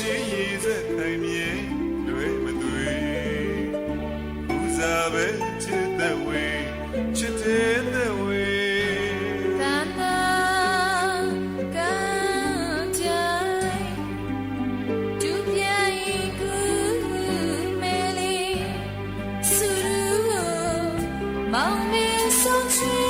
شییزه تمیه لوی مدوی بوزابه چه دوی چه ته دوی Mong mình sống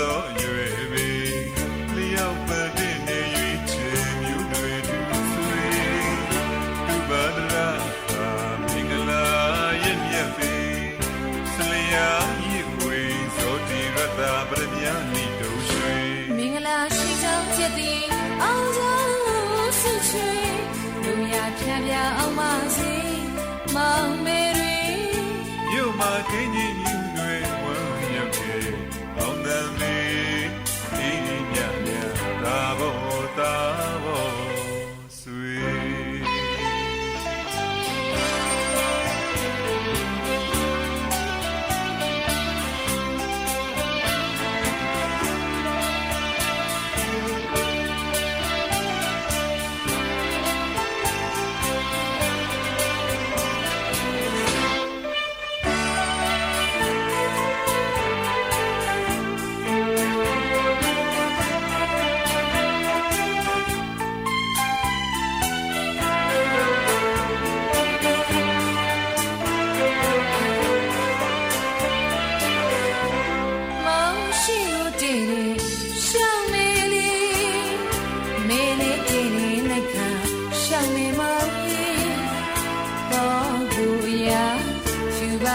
သောရွယ်ပေလျောက်ပတ်တဲ့နေ၍ချေမြူတွေတူဆွေသူပါဒရာသာမင်္ဂလာရဲ့မြတ်ပေဆလျာဤဝေဇောတိရတာပရမြာနိတုရွှေမင်္ဂလာရှိသောချက်သည်အောင်သောဆုချွေလူများဖြံပြအောင်ပါစေမောင်မေတွေမြို့မှာခင်းကြီး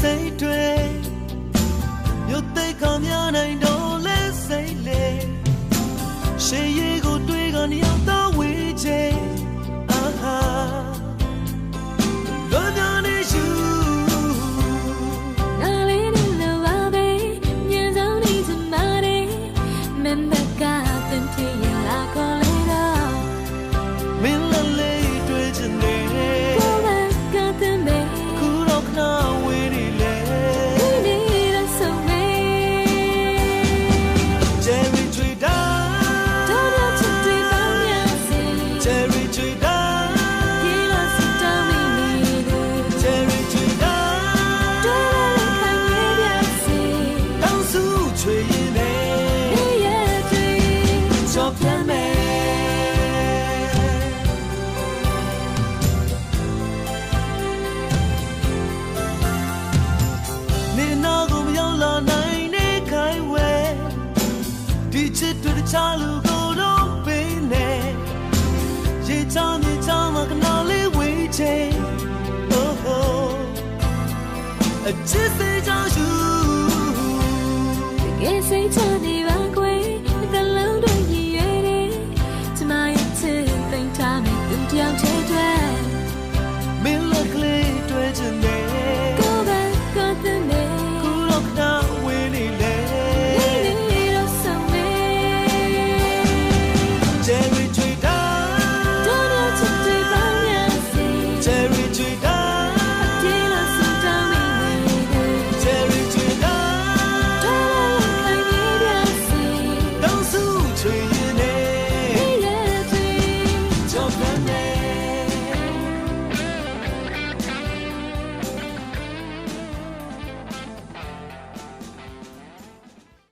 စိတ်တွေရုပ်သိက္ခာများနိုင်တော့ ချလူကိုတော့ပေးနေရေချောင်းမြေချောင်းမှာကနာလေးဝေးချေ oh oh အချစ်စေချောင်းယူ